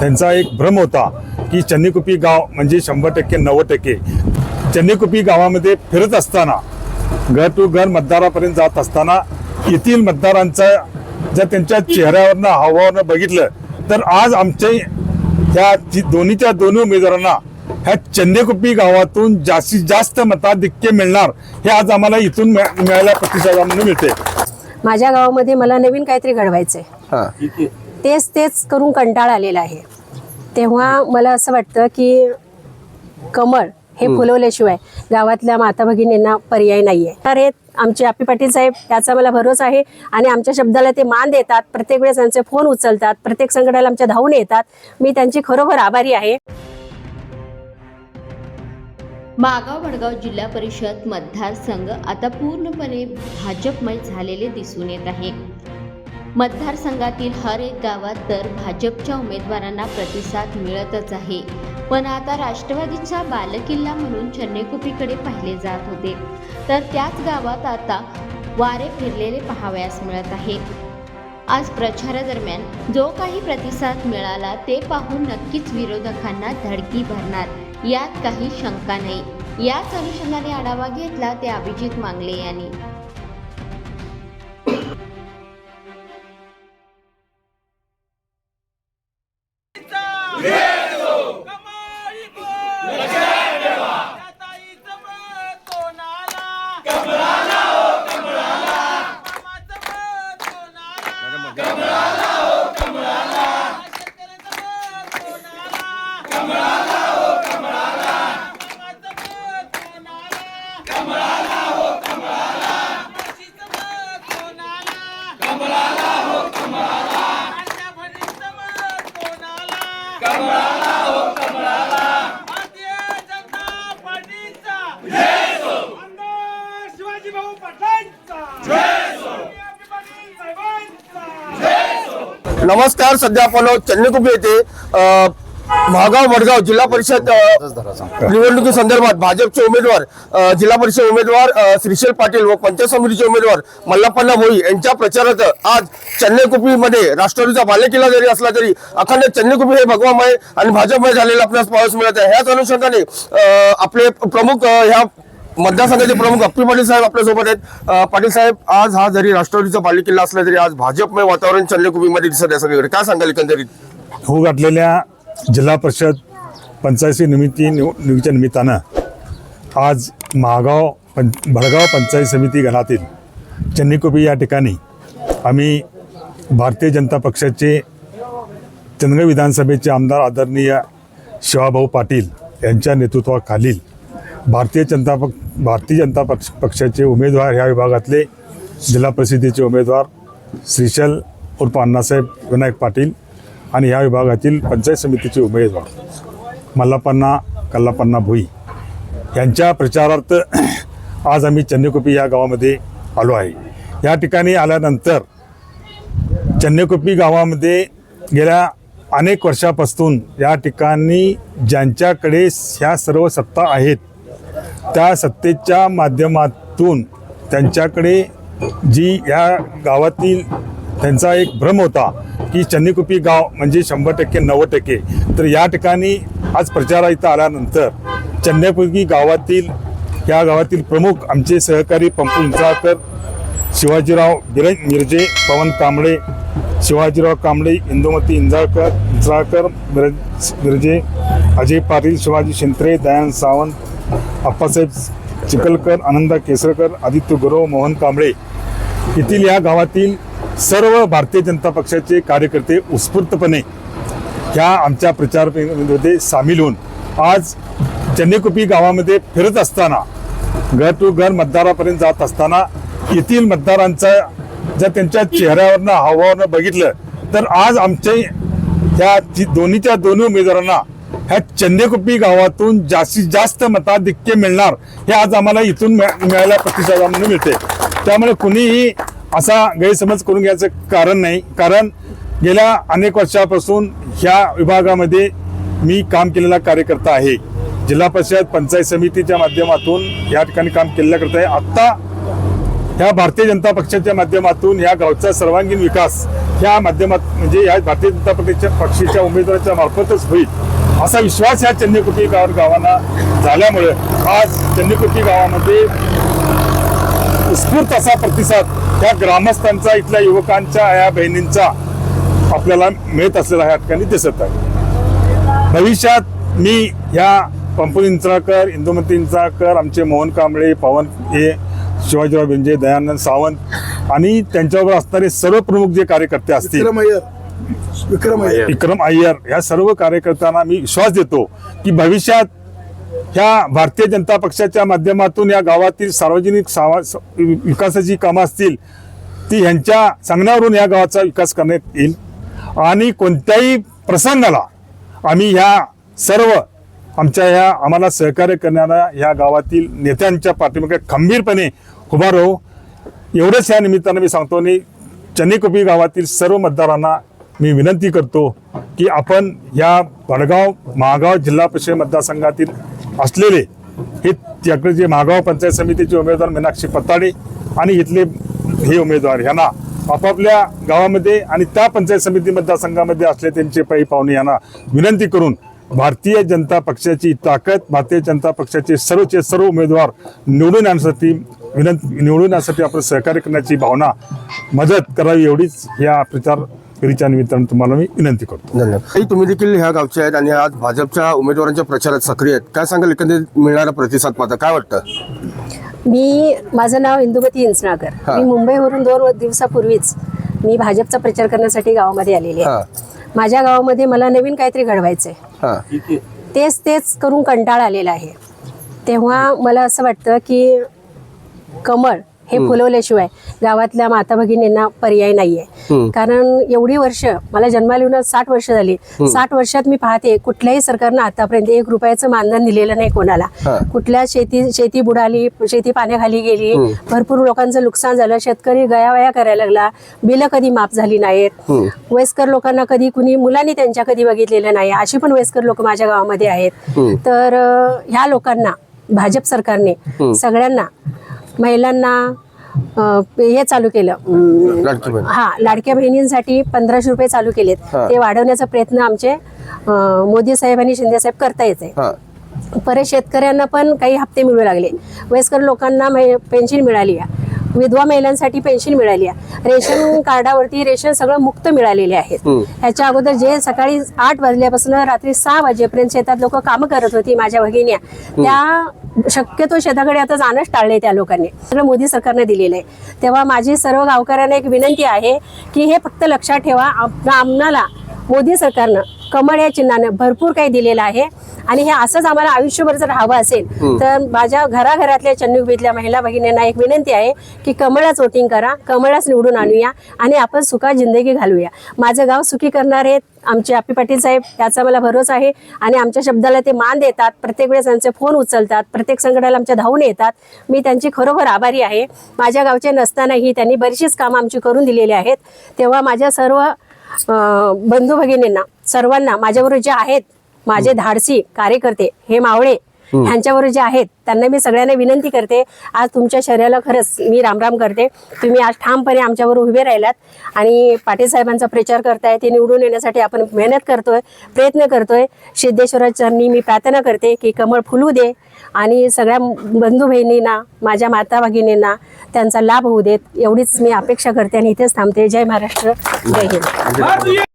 त्यांचा एक भ्रम होता की चन्नीकुपी गाव म्हणजे शंभर टक्के नव्वद टक्के. चन्नीकुपी गावामध्ये फिरत असताना घर टू घर मतदारापर्यंत जात असताना येथील मतदारांचा जर त्यांच्या चेहऱ्यावरनं हावावरनं बघितलं तर आज आमच्या ह्या जी- दोन्हीच्या दोन्ही उमेदवारांना ह्या चंदेकुपी गावातून जास्तीत जास्त मताधिक्य मिळणार हे आज आम्हाला इथून मिळा- मिळायला प्रतिसादामध्ये मिळते माझ्या गावामध्ये मला नवीन काहीतरी घडवायचंय. हा. तेच तेच करून कंटाळा आलेला आहे. तेव्हा मला असं वाटतं की कमळ हे फुलवल्याशिवाय गावातल्या माता भगिनींना पर्याय नाहीये. तर हे आमचे आपी पाटील साहेब याचा मला भरोसा आहे आणि आमच्या शब्दाला ते मान देतात. प्रत्येक वेळेस आमचे फोन उचलतात. प्रत्येक संकटाला आमच्या धावून येतात. मी त्यांची खरोखर आभारी आहे. मागाव भडगाव जिल्हा परिषद मतदारसंघ आता पूर्णपणे भाजपमय झालेले दिसून येत आहे. मतदारसंघातील हर एक गावात तर भाजपच्या उमेदवारांना प्रतिसाद मिळतच आहे. पण आता राष्ट्रवादीचा बालकिल्ला म्हणून चन्नेकुपीकडे पाहिले जात होते. तर त्याच गावात आता वारे फिरलेले पाहावयास मिळत आहे. आज प्रचारादरम्यान जो काही प्रतिसाद मिळाला ते पाहून नक्कीच विरोधकांना धडकी भरणार. यात काही शंका नाही. याच अनुषंगाने आढावा घेतला ते अभिजित मांगले यांनी. कमळाला हो कमळाला. शेतकऱ्याचं मत कमळाला हो कमळाला कमळाला हो कमळाला कमळाला हो कमळाला अशा भरीचं मत कोणाला भारतीय जनता पार्टीचा आमदार शिवाजी भाऊ पाटलांचा पाटील साहेबांचा नमस्कार सध्या आपण चन्नेकुपी येथे महागाव वडगाव जिल्हा परिषद निवडणुकी संदर्भात भाजपचे उमेदवार जिल्हा परिषद उमेदवार अ, श्रीशैल पाटील व पंचायत समितीचे उमेदवार मल्लापण्णा भोई यांच्या प्रचारात आज चेन्नईकुपीमध्ये राष्ट्रवादीचा बालेकिल्ला जरी असला तरी अखंड चन्नेकुपी हे भगवामय आणि भाजपमय झालेलं आपल्याला पाहावयास मिळत आहे. ह्याच अनुषंगाने आपले प्रमुख ह्या मतदारसंघाचे प्रमुख अप्पी पाटील साहेब आपल्यासोबत आहेत. पाटील साहेब आज हा जरी राष्ट्रवादीचा बालेकिल्ला असला तरी आज भाजपमय वातावरण चंद्रकुबीमध्ये दिसत आहे सगळीकडे. काय सांगाल एकंदरीत? होऊ घातलेल्या जिल्हा परिषद पंचायती निमित्ती निव निमित्तानं आज महागाव पं भडगाव पंचायत समिती गणातील चन्नीकोपी या ठिकाणी आम्ही भारतीय जनता पक्षाचे चंद्र विधानसभेचे आमदार आदरणीय शिवाभाऊ पाटील यांच्या नेतृत्वाखालील भारतीय जनता पक्ष भारतीय जनता पक्ष पक्षाचे उमेदवार ह्या विभागातले जिल्हा परिषदेचे उमेदवार श्रीशल उर्फ अण्णासाहेब विनायक पाटील आणि ह्या विभागातील पंचायत समितीचे उमेदवार मल्लापन्ना कल्लापन्ना भुई. यांच्या प्रचारार्थ आज आम्ही चन्नेकुपी या गावामध्ये आलो आहे. या ठिकाणी आल्यानंतर चन्नेकुपी गावामध्ये गेल्या अनेक वर्षापासून या ठिकाणी ज्यांच्याकडे ह्या सर्व सत्ता आहेत त्या सत्तेच्या माध्यमातून त्यांच्याकडे जी या गावातील त्यांचा एक भ्रम होता की चन्नीकुपी गाव म्हणजे शंभर टक्के नव्वद टक्के. तर या ठिकाणी आज प्रचारा इथं आल्यानंतर चन्नीकुपी गावातील या गावातील प्रमुख आमचे सहकारी पंपू इंचाळकर शिवाजीराव बिरज मिरजे पवन कांबळे शिवाजीराव कांबळे इंदुमती इंजाळकर इंचाळकर मिरज मिरजे अजय पाटील शिवाजी शिंत्रे दयान सावंत अप्पासाहेब चिखलकर आनंदा केसरकर आदित्य गुरव मोहन कांबळे येथील या गावातील सर्व भारतीय जनता पक्षाचे कार्यकर्ते उत्स्फूर्तपणे ह्या आमच्या प्रचारमध्ये सामील होऊन आज चन्नेकुपी गावामध्ये फिरत असताना घर टू घर मतदारापर्यंत जात असताना येथील मतदारांचा जर त्यांच्या चेहऱ्यावरनं हावावरनं बघितलं तर आज आमच्या ह्या जी दोन्हीच्या दोन्ही उमेदवारांना ह्या चंदेकुप्पी गावातून जास्तीत जास्त मताधिक्य मिळणार हे आज आम्हाला इथून मिळायला मिळायला प्रतिसादामध्ये मिळते त्यामुळे कुणीही असा गैरसमज करून घ्यायचं कारण नाही. कारण गेल्या अनेक वर्षापासून ह्या विभागामध्ये मी काम केलेला कार्यकर्ता आहे. जिल्हा परिषद पंचायत समितीच्या माध्यमातून या ठिकाणी काम केलेलं करत आहे. आत्ता ह्या भारतीय जनता पक्षाच्या माध्यमातून या गावचा सर्वांगीण विकास ह्या माध्यमात म्हणजे या भारतीय जनता पक्षाच्या पक्षाच्या उमेदवाराच्या मार्फतच होईल. असा विश्वास या चंदीकुटी गाव गावांना झाल्यामुळे आज चंदीकुटी गावामध्ये उत्स्फूर्त असा प्रतिसाद त्या ग्रामस्थांचा इथल्या युवकांच्या या बहिणींचा आपल्याला मिळत असलेला ह्या ठिकाणी दिसत आहे. भविष्यात मी ह्या पंपू इंचाळकर इंदुमती इंचाळकर आमचे मोहन कांबळे पवन हे शिवाजीराव बेंजे दयानंद सावंत आणि त्यांच्याबरोबर असणारे सर्व प्रमुख जे कार्यकर्ते असतील विक्रम अय्यर. विक्रम अय्यर. या सर्व कार्यकर्त्यांना मी विश्वास देतो की भविष्यात ह्या भारतीय जनता पक्षाच्या माध्यमातून या गावातील सार्वजनिक सावा स- विकासाची कामं असतील ती ह्यांच्या सांगण्यावरून या गावाचा विकास करण्यात येईल. आणि कोणत्याही प्रसंगाला आम्ही ह्या सर्व आमच्या ह्या आम्हाला सहकार्य करणाऱ्या ह्या गावातील नेत्यांच्या पाठीमागे खंबीरपणे उभा राहू. एवढंच या निमित्तानं मी सांगतो आणि चन्नेकोपी गावातील सर्व मतदारांना मी विनंती करतो की आपण या भडगाव महागाव जिल्हा परिषद मतदारसंघातील असलेले हे त्याकडे जे महागाव पंचायत समितीचे उमेदवार मीनाक्षी पत्ताडे आणि इथले हे उमेदवार यांना आपापल्या गावामध्ये आणि त्या पंचायत समिती मतदारसंघामध्ये असले त्यांचे पै पाहुणे यांना विनंती करून भारतीय जनता पक्षाची ताकद भारतीय जनता पक्षाचे सर्वचे सर्व उमेदवार निवडून आणण्यासाठी विनंती निवडून आणण्यासाठी आपण सहकार्य करण्याची भावना मदत करावी एवढीच या प्रचार फेरीच्या निमित्तानं तुम्हाला मी विनंती करतो. धन्यवाद. ताई, तुम्ही देखील ह्या गावचे आहेत आणि आज भाजपच्या उमेदवारांच्या प्रचारात सक्रिय आहेत. काय सांगाल एकंदरीत मिळणारा प्रतिसाद पाहता? काय वाटतं? मी माझं नाव इंदुमती इंचनाकर हा. मी मुंबईवरून दोन दिवसापूर्वीच मी भाजपचा प्रचार करण्यासाठी गावामध्ये आलेली हा. आहे माझ्या गावामध्ये मला नवीन काहीतरी घडवायचंय. हा. तेच तेच करून कंटाळ आलेला आहे. तेव्हा मला असं वाटतं की कमळ हे फुलवल्याशिवाय गावातल्या माता भगिनींना पर्याय नाहीये. कारण एवढी वर्ष मला जन्माला येऊन साठ वर्ष झाली. साठ वर्षात मी पाहते कुठल्याही सरकारनं आतापर्यंत एक रुपयाचं मानधन दिलेलं नाही कोणाला. कुठल्या शेती शेती बुडाली शेती पाण्याखाली गेली भरपूर लोकांचं नुकसान झालं शेतकरी गयावया करायला लागला बिलं कधी माफ झाली नाहीत. वयस्कर लोकांना कधी कुणी मुलांनी त्यांच्या कधी बघितलेलं नाही अशी पण वयस्कर लोक माझ्या गावामध्ये आहेत. तर ह्या लोकांना भाजप सरकारने सगळ्यांना महिलांना हे चालू केलं. हा लाडक्या बहिणींसाठी पंधराशे रुपये चालू केलेत. ते वाढवण्याचा प्रयत्न आमचे मोदी साहेब आणि शिंदे साहेब करता येते. परत शेतकऱ्यांना पण काही हप्ते मिळू लागले. वयस्कर लोकांना पेन्शन मिळाली आहे. विधवा महिलांसाठी पेन्शन मिळाली आहे. रेशन कार्डावरती रेशन सगळं मुक्त मिळालेले आहेत. ह्याच्या अगोदर जे सकाळी आठ वाजल्यापासून रात्री सहा वाजेपर्यंत शेतात लोक कामं करत होती माझ्या भगिन्या त्या शक्यतो शेताकडे आता जाणंच टाळले त्या लोकांनी. सगळं मोदी सरकारने दिलेलं आहे. तेव्हा माझी सर्व गावकऱ्यांना एक विनंती आहे की हे फक्त लक्षात ठेवा. आप- आम्हाला मोदी सरकारनं कमळ या चिन्हानं भरपूर काही दिलेलं आहे. आणि हे असंच आम्हाला आयुष्यभर जर हवं असेल तर माझ्या घराघरातल्या चन्नुबीतल्या महिला भगिनींना एक विनंती आहे की कमळाच वोटिंग करा कमळाच निवडून आणूया आणि आपण सुखा जिंदगी घालूया. माझं गाव सुखी करणारे आमचे आपी पाटील साहेब याचा मला भरोसा आहे. आणि आमच्या शब्दाला ते मान देतात प्रत्येक वेळेस आमचे फोन उचलतात प्रत्येक संकटाला आमच्या धावून येतात. मी त्यांची खरोखर आभारी आहे. माझ्या गावचे नसतानाही त्यांनी बरीचशीच कामं आमची करून दिलेली आहेत. तेव्हा माझ्या सर्व बंधू भगिनींना सर्वांना माझ्याबरोबर जे आहेत माझे धाडसी कार्यकर्ते हे मावळे ह्यांच्याबरोबर जे आहेत त्यांना मी सगळ्यांना विनंती करते. आज तुमच्या शरीराला खरंच मी रामराम करते. तुम्ही आज ठामपणे आमच्याबरोबर उभे राहिलात आणि पाटील साहेबांचा प्रचार करताय ते निवडून येण्यासाठी आपण मेहनत करतोय प्रयत्न करतोय. सिद्धेश्वराच्या चरणी मी प्रार्थना करते की कमळ फुलू दे आणि सगळ्या बंधू बहिणींना माझ्या माता भगिनींना त्यांचा लाभ होऊ देत. एवढीच मी अपेक्षा करते आणि इथेच थांबते. जय महाराष्ट्र. जय हिंद.